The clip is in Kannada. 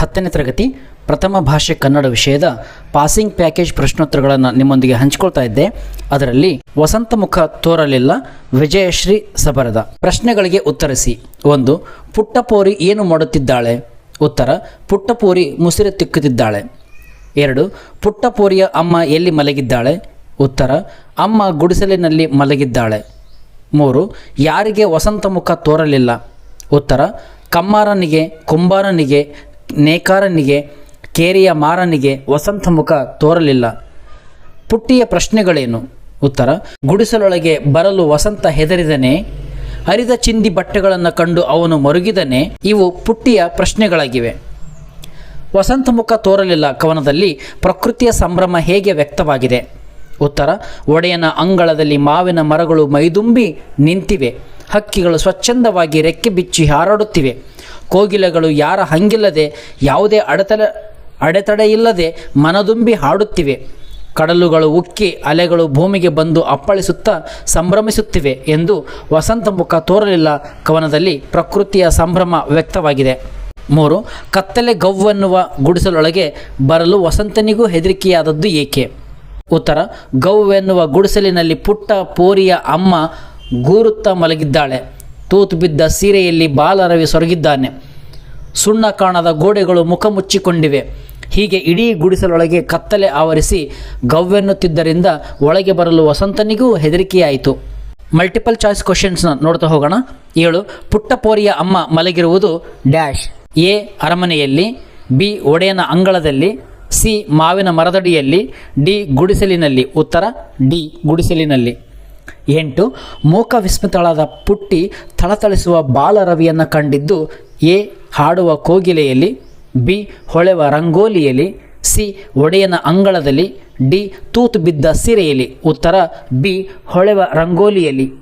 ಹತ್ತನೇ ತರಗತಿ ಪ್ರಥಮ ಭಾಷೆ ಕನ್ನಡ ವಿಷಯದ ಪಾಸಿಂಗ್ ಪ್ಯಾಕೇಜ್ ಪ್ರಶ್ನೋತ್ತರಗಳನ್ನು ನಿಮ್ಮೊಂದಿಗೆ ಹಂಚಿಕೊಳ್ತಾ ಇದ್ದೆ. ಅದರಲ್ಲಿ ವಸಂತ ಮುಖ ತೋರಲಿಲ್ಲ, ವಿಜಯಶ್ರೀ ಸಬರದ. ಪ್ರಶ್ನೆಗಳಿಗೆ ಉತ್ತರಿಸಿ. ಒಂದು, ಪುಟ್ಟಪೋರಿ ಏನು ಮಾಡುತ್ತಿದ್ದಾಳೆ? ಉತ್ತರ, ಪುಟ್ಟಪೋರಿ ಮುಸಿರೆ ತಿಕ್ಕುತ್ತಿದ್ದಾಳೆ. ಎರಡು, ಪುಟ್ಟಪೋರಿಯ ಅಮ್ಮ ಎಲ್ಲಿ ಮಲಗಿದ್ದಾಳೆ? ಉತ್ತರ, ಅಮ್ಮ ಗುಡಿಸಲಿನಲ್ಲಿ ಮಲಗಿದ್ದಾಳೆ. ಮೂರು, ಯಾರಿಗೆ ವಸಂತ ಮುಖ ತೋರಲಿಲ್ಲ? ಉತ್ತರ, ಕಮ್ಮಾರನಿಗೆ, ಕುಂಬಾರನಿಗೆ ನೇಕಾರನಿಗೆ, ಕೇರಿಯ ಮಾರನಿಗೆ ವಸಂತ ಮುಖ ತೋರಲಿಲ್ಲ. ಪುಟ್ಟಿಯ ಪ್ರಶ್ನೆಗಳೇನು? ಉತ್ತರ, ಗುಡಿಸಲೊಳಗೆ ಬರಲು ವಸಂತ ಹೆದರಿದನೆ, ಹರಿದ ಚಿಂದಿ ಬಟ್ಟೆಗಳನ್ನು ಕಂಡು ಅವನು ಮರುಗಿದನೆ, ಇವು ಪುಟ್ಟಿಯ ಪ್ರಶ್ನೆಗಳಾಗಿವೆ. ವಸಂತ ಮುಖ ತೋರಲಿಲ್ಲ ಕವನದಲ್ಲಿ, ಪ್ರಕೃತಿಯ ಸಂಭ್ರಮ ಹೇಗೆ ವ್ಯಕ್ತವಾಗಿದೆ? ಉತ್ತರ, ಒಡೆಯನ ಅಂಗಳದಲ್ಲಿ ಮಾವಿನ ಮರಗಳು ಮೈದುಂಬಿ ನಿಂತಿವೆ, ಹಕ್ಕಿಗಳು ಸ್ವಚ್ಛಂದವಾಗಿ ರೆಕ್ಕೆ ಬಿಚ್ಚಿ ಹಾರಾಡುತ್ತಿವೆ ಕೋಗಿಲೆಗಳು ಯಾರ ಹಂಗಿಲ್ಲದೆ, ಯಾವುದೇ ಅಡೆತಡೆ ಅಡೆತಡೆ ಇಲ್ಲದೆ ಮನದುಂಬಿ ಹಾಡುತ್ತಿವೆ. ಕಡಲುಗಳು ಉಕ್ಕಿ ಅಲೆಗಳು ಭೂಮಿಗೆ ಬಂದು ಅಪ್ಪಳಿಸುತ್ತಾ ಸಂಭ್ರಮಿಸುತ್ತಿವೆ ಎಂದು ವಸಂತ ಮುಖ ತೋರಲಿಲ್ಲ. ಕವನದಲ್ಲಿ ಪ್ರಕೃತಿಯ ಸಂಭ್ರಮ ವ್ಯಕ್ತವಾಗಿದೆ. ಮೂರು, ಕತ್ತಲೆ ಗವ್ವನ್ನುವ ಗುಡಿಸಲೊಳಗೆ ಬರಲು ವಸಂತನಿಗೂ ಹೆದರಿಕೆಯಾದದ್ದು ಏಕೆ? ಉತ್ತರ, ಗೌವೆನ್ನುವ ಗುಡಿಸಲಿನಲ್ಲಿ ಪುಟ್ಟ ಪೋರಿಯ ಅಮ್ಮ ಗೂರುತ್ತಾ ಮಲಗಿದ್ದಾಳೆ. ತೂತು ಬಿದ್ದ ಸೀರೆಯಲ್ಲಿ ಬಾಲರವಿ ಸೊರಗಿದ್ದಾನೆ. ಸುಣ್ಣ ಕಾಣದ ಗೋಡೆಗಳು ಮುಖ ಮುಚ್ಚಿಕೊಂಡಿವೆ. ಹೀಗೆ ಇಡೀ ಗುಡಿಸಲೊಳಗೆ ಕತ್ತಲೆ ಆವರಿಸಿ ಗವ್ವೆನ್ನುತ್ತಿದ್ದರಿಂದ ಒಳಗೆ ಬರಲು ವಸಂತನಿಗೂ ಹೆದರಿಕೆಯಾಯಿತು. ಮಲ್ಟಿಪಲ್ ಚಾಯ್ಸ್ ಕ್ವಶನ್ಸ್ನ ನೋಡ್ತಾ ಹೋಗೋಣ. ಏಳು ಪುಟ್ಟಪೋರಿಯ ಅಮ್ಮ ಮಲಗಿರುವುದು ಡ್ಯಾಶ್. ಎ, ಅರಮನೆಯಲ್ಲಿ. ಬಿ, ಒಡೆಯನ ಅಂಗಳದಲ್ಲಿ. ಸಿ, ಮಾವಿನ ಮರದಡಿಯಲ್ಲಿ. ಡಿ, ಗುಡಿಸಲಿನಲ್ಲಿ. ಉತ್ತರ, ಡಿ, ಗುಡಿಸಲಿನಲ್ಲಿ. ಎಂಟು, ಮೂಕ ವಿಸ್ಮಿತಳಾದ ಪುಟ್ಟಿ ಥಳಥಳಿಸುವ ಬಾಲರವಿಯನ್ನು ಕಂಡಿದ್ದು, ಎ, ಹಾಡುವ ಕೋಗಿಲೆಯಲ್ಲಿ, ಬಿ, ಹೊಳೆವ ರಂಗೋಲಿಯಲ್ಲಿ, ಸಿ, ಒಡೆಯನ ಅಂಗಳದಲ್ಲಿ, ಡಿ, ತೂತು ಬಿದ್ದ ಸಿರೆಯಲ್ಲಿ. ಉತ್ತರ, ಬಿ, ಹೊಳೆವ ರಂಗೋಲಿಯಲ್ಲಿ.